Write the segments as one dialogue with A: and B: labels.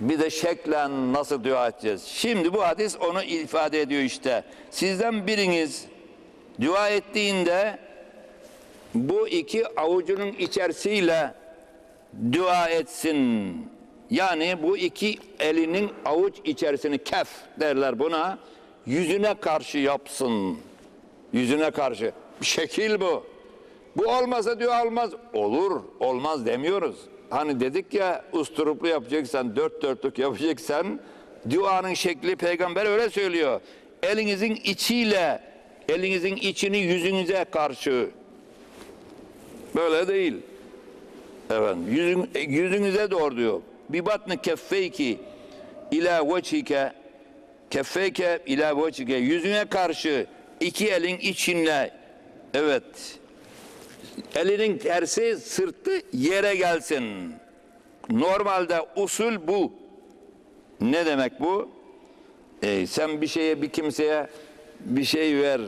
A: Bir de şeklen nasıl dua edeceğiz? Şimdi bu hadis onu ifade ediyor işte. Sizden biriniz dua ettiğinde bu iki avucunun içerisiyle dua etsin. Yani bu iki elinin avuç içerisini kef derler buna. Yüzüne karşı yapsın. Yüzüne karşı. Şekil bu. Bu olmasa dua olmaz. Olur, olmaz demiyoruz. Hani dedik ya usturuplu yapacaksan, dört dörtlük yapacaksan duanın şekli peygamber öyle söylüyor. Elinizin içiyle, elinizin içini yüzünüze karşı. Böyle değil. Evet, yüzün, yüzünüze doğru diyor. Bir batını keffeyki ila veçhike keffeyke ila veçhike yüzüne karşı iki elin içinle evet elinin tersi sırtı yere gelsin. Normalde usul bu. Ne demek bu? E, sen bir şeye bir kimseye bir şey ver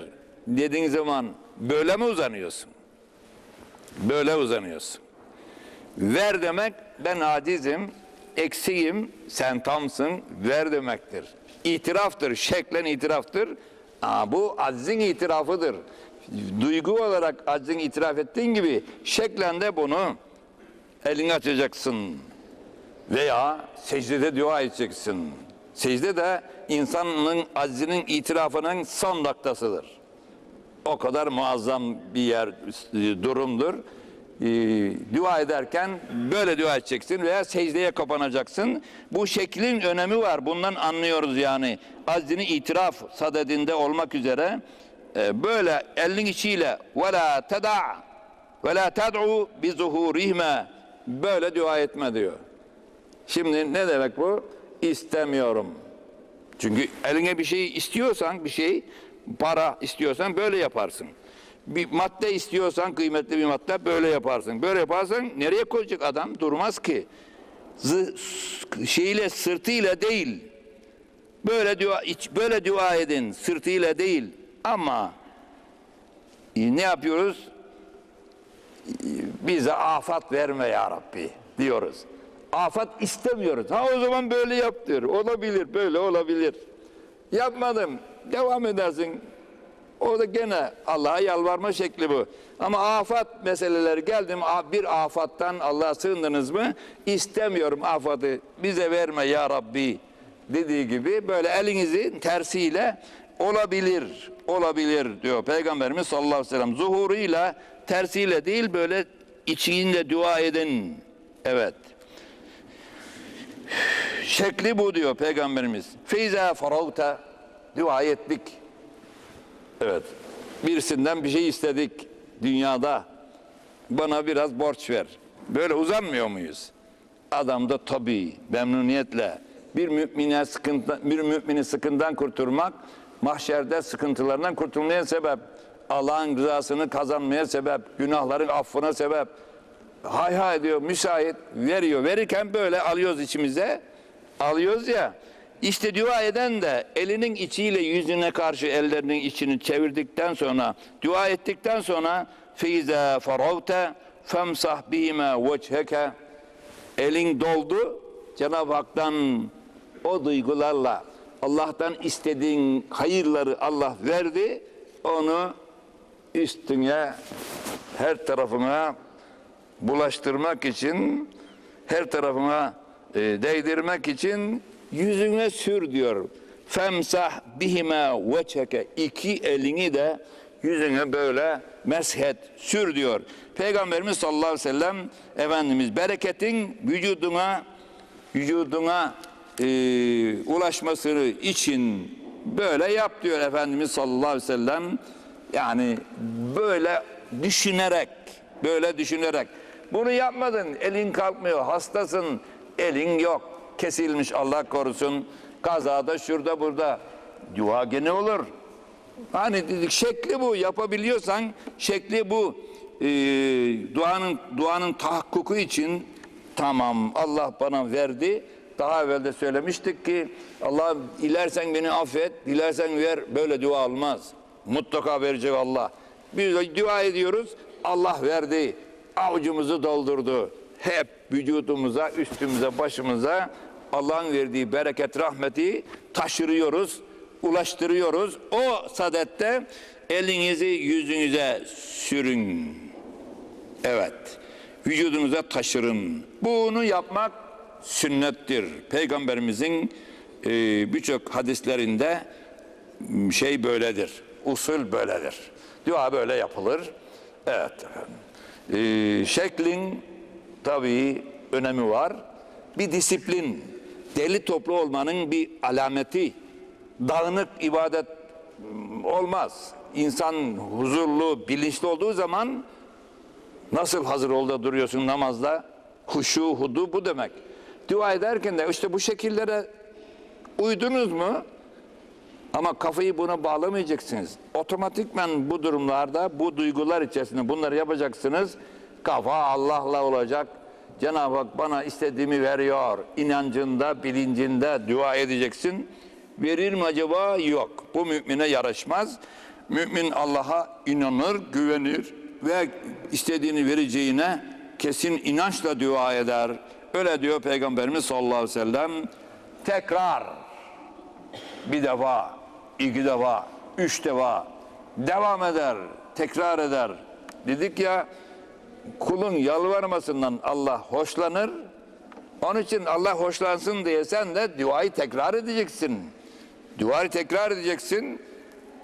A: dediğin zaman böyle mi uzanıyorsun? Böyle uzanıyorsun. Ver demek ben acizim, eksiğim, sen tamsın, ver demektir. İtiraftır, şeklen itiraftır. Aa, bu aczin itirafıdır. Duygu olarak aczin itiraf ettiğin gibi şeklen de bunu elini açacaksın. Veya secdede dua edeceksin. Secde de insanın aczinin itirafının son noktasıdır. O kadar muazzam bir yer, e, durumdur. Ee, dua ederken böyle dua edeceksin veya secdeye kapanacaksın. Bu şeklin önemi var. Bundan anlıyoruz yani. Aczini itiraf sadedinde olmak üzere e, böyle elin içiyle ve la teda ve la ted'u bi zuhurihme böyle dua etme diyor. Şimdi ne demek bu? İstemiyorum. Çünkü eline bir şey istiyorsan, bir şey, para istiyorsan böyle yaparsın. Bir madde istiyorsan, kıymetli bir madde böyle yaparsın. Böyle yaparsan nereye koyacak adam? Durmaz ki. Zı, şeyle, sırtıyla değil. Böyle dua, iç, böyle dua edin, sırtıyla değil. Ama e, ne yapıyoruz? E, Bize afat verme ya Rabbi diyoruz. Afat istemiyoruz. Ha o zaman böyle yap diyor. Olabilir, böyle olabilir. Yapmadım. Devam edersin. O da gene Allah'a yalvarma şekli bu. Ama afat meseleleri geldim bir afattan Allah'a sığındınız mı? İstemiyorum afatı bize verme ya Rabbi dediği gibi böyle elinizin tersiyle olabilir, olabilir diyor Peygamberimiz sallallahu aleyhi ve sellem. Zuhuruyla, tersiyle değil böyle içinde dua edin. Evet. Şekli bu diyor Peygamberimiz. Feyza faragta dua ettik. Evet. Birisinden bir şey istedik dünyada. Bana biraz borç ver. Böyle uzanmıyor muyuz? Adam da tabii memnuniyetle bir mümine sıkıntı, bir mümini sıkıntıdan kurtulmak mahşerde sıkıntılarından kurtulmaya sebep. Allah'ın rızasını kazanmaya sebep, günahların affına sebep. Hay hay diyor, müsait veriyor. Verirken böyle alıyoruz içimize. Alıyoruz ya. İşte dua eden de elinin içiyle yüzüne karşı ellerinin içini çevirdikten sonra, dua ettikten sonra feize faravte femsah bihime vecheke elin doldu Cenab-ı Hak'tan o duygularla Allah'tan istediğin hayırları Allah verdi onu üstüne her tarafına bulaştırmak için her tarafına e, değdirmek için yüzüne sür diyor. Femsah bihime veçeke iki elini de yüzüne böyle meshet sür diyor. Peygamberimiz sallallahu aleyhi ve sellem Efendimiz bereketin vücuduna vücuduna e, ulaşmasını için böyle yap diyor Efendimiz sallallahu aleyhi ve sellem. Yani böyle düşünerek, böyle düşünerek. Bunu yapmadın, elin kalkmıyor, hastasın, elin yok, kesilmiş Allah korusun. Kazada şurada burada. Dua gene olur. Hani dedik şekli bu, yapabiliyorsan şekli bu. Ee, duanın duanın tahakkuku için tamam Allah bana verdi. Daha evvel de söylemiştik ki Allah dilersen beni affet, dilersen ver. Böyle dua olmaz. Mutlaka verecek Allah. Biz dua ediyoruz. Allah verdi. Avucumuzu doldurdu. Hep vücudumuza, üstümüze, başımıza Allah'ın verdiği bereket, rahmeti taşırıyoruz, ulaştırıyoruz. O sadette elinizi yüzünüze sürün. Evet. Vücudunuza taşırın. Bunu yapmak sünnettir. Peygamberimizin e, birçok hadislerinde şey böyledir. Usul böyledir. Dua böyle yapılır. Evet. E, şeklin tabii önemi var. Bir disiplin, deli toplu olmanın bir alameti. Dağınık ibadet olmaz. İnsan huzurlu, bilinçli olduğu zaman Nasıl hazır ol da duruyorsun namazda? Huşu, hudu bu demek. Dua ederken de işte bu şekillere uydunuz mu? Ama kafayı buna bağlamayacaksınız. Otomatikmen bu durumlarda bu duygular içerisinde bunları yapacaksınız. Kafa Allah'la olacak. Cenab-ı Hak bana istediğimi veriyor. İnancında, bilincinde dua edeceksin. Verir mi acaba? Yok. Bu mümine yaraşmaz. Mümin Allah'a inanır, güvenir ve istediğini vereceğine kesin inançla dua eder. Öyle diyor Peygamberimiz sallallahu aleyhi ve sellem. Tekrar bir defa, iki defa, üç defa devam eder, tekrar eder. Dedik ya kulun yalvarmasından Allah hoşlanır. Onun için Allah hoşlansın diye sen de duayı tekrar edeceksin. Duayı tekrar edeceksin.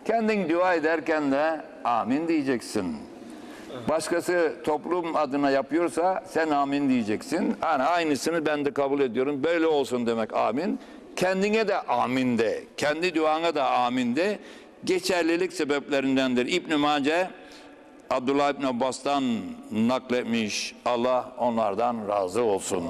A: Kendin dua ederken de amin diyeceksin. Başkası toplum adına yapıyorsa sen amin diyeceksin. Yani aynısını ben de kabul ediyorum. Böyle olsun demek amin. Kendine de amin de. Kendi duana da amin de. Geçerlilik sebeplerindendir. İbn-i Mace Abdullah İbn Abbas'tan nakletmiş. Allah onlardan razı olsun.